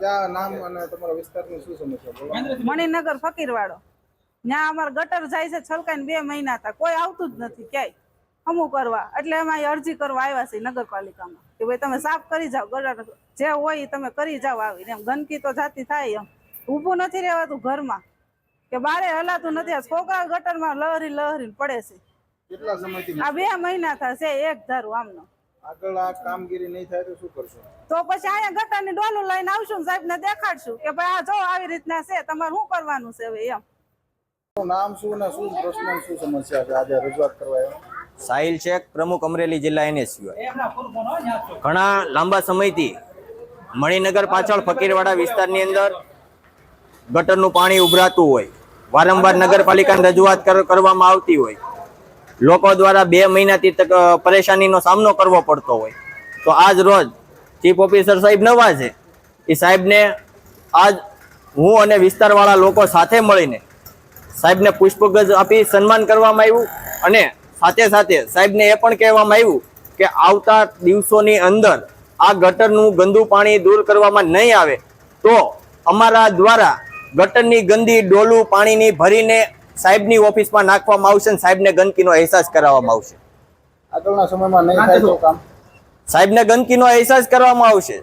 ક્યાં નામ અને તમારા વિસ્તારની શું સમસ્યા? મણિનગર ફકીરવાડો. ત્યાં અમારે ગટર જાય છે છલકાઈને બે મહિના હતા કોઈ આવતું જ નથી ક્યાંય. અમુક કરવા. એટલે એમાં અરજી કરવા આવ્યા છે નગરપાલિકામાં. કે ભાઈ તમે સાફ કરી જાઓ. ગટર જે હોય એ તમે કરી જાઓ આવીને એમ ગંદકી તો જાતી થાય એમ. ઊભું નથી રહેવાતું ઘરમાં. કે બારે હલાતું નથી. આ છોકરા ગટરમાં લહરી લહરી પડે છે. આ બે મહિના થશે એક ધારું આમનો. આગળ આ કામગીરી નહીં થાય તો શું કરશો? તો પછી અહીંયા ગટરની ડોલું લઈને આવશું ને સાહેબને દેખાડશું કે ભાઈ આ જો આવી રીતના છે તમારે શું કરવાનું છે હવે એમ? નામ શું ને શું પ્રશ્ન શું સમસ્યા છે આજે રજૂઆત કરવા સાહિલ શેખ પ્રમુખ અમરેલી જિલ્લા એનએસયુઆઈ ઘણા લાંબા સમયથી મણિનગર પાછળ ફકીરવાડા વિસ્તારની અંદર ગટરનું પાણી ઉભરાતું હોય. વારંવાર નગરપાલિકાને રજૂઆત કર- કરવામાં આવતી હોય. લોકો દ્વારા બે મહિનાથી તક પરેશાનીનો સામનો કરવો પડતો હોય. તો આજ રોજ ચીફ ઓફિસર સાહેબ નવા છે. એ સાહેબને આજ હું અને વિસ્તારવાળા લોકો સાથે મળીને સાહેબને પુષ્પગજ આપી સન્માન કરવામાં આવ્યું અને સાથે સાથે સાહેબને એ પણ કહેવામાં આવ્યું કે આવતા દિવસોની અંદર આ ગટરનું ગંદુ પાણી દૂર કરવામાં નહીં આવે. તો અમારા દ્વારા ગટરની ગંદી ડોલું પાણીની ભરીને સાહેબની ઓફિસમાં નાખવામાં આવશે અને સાહેબને ગંદકીનો અહેસાસ કરાવવામાં આવશે. આગળના સમયમાં નહીં થાય તો કામ? સાહેબને ગંદકીનો અહેસાસ કરવામાં આવશે.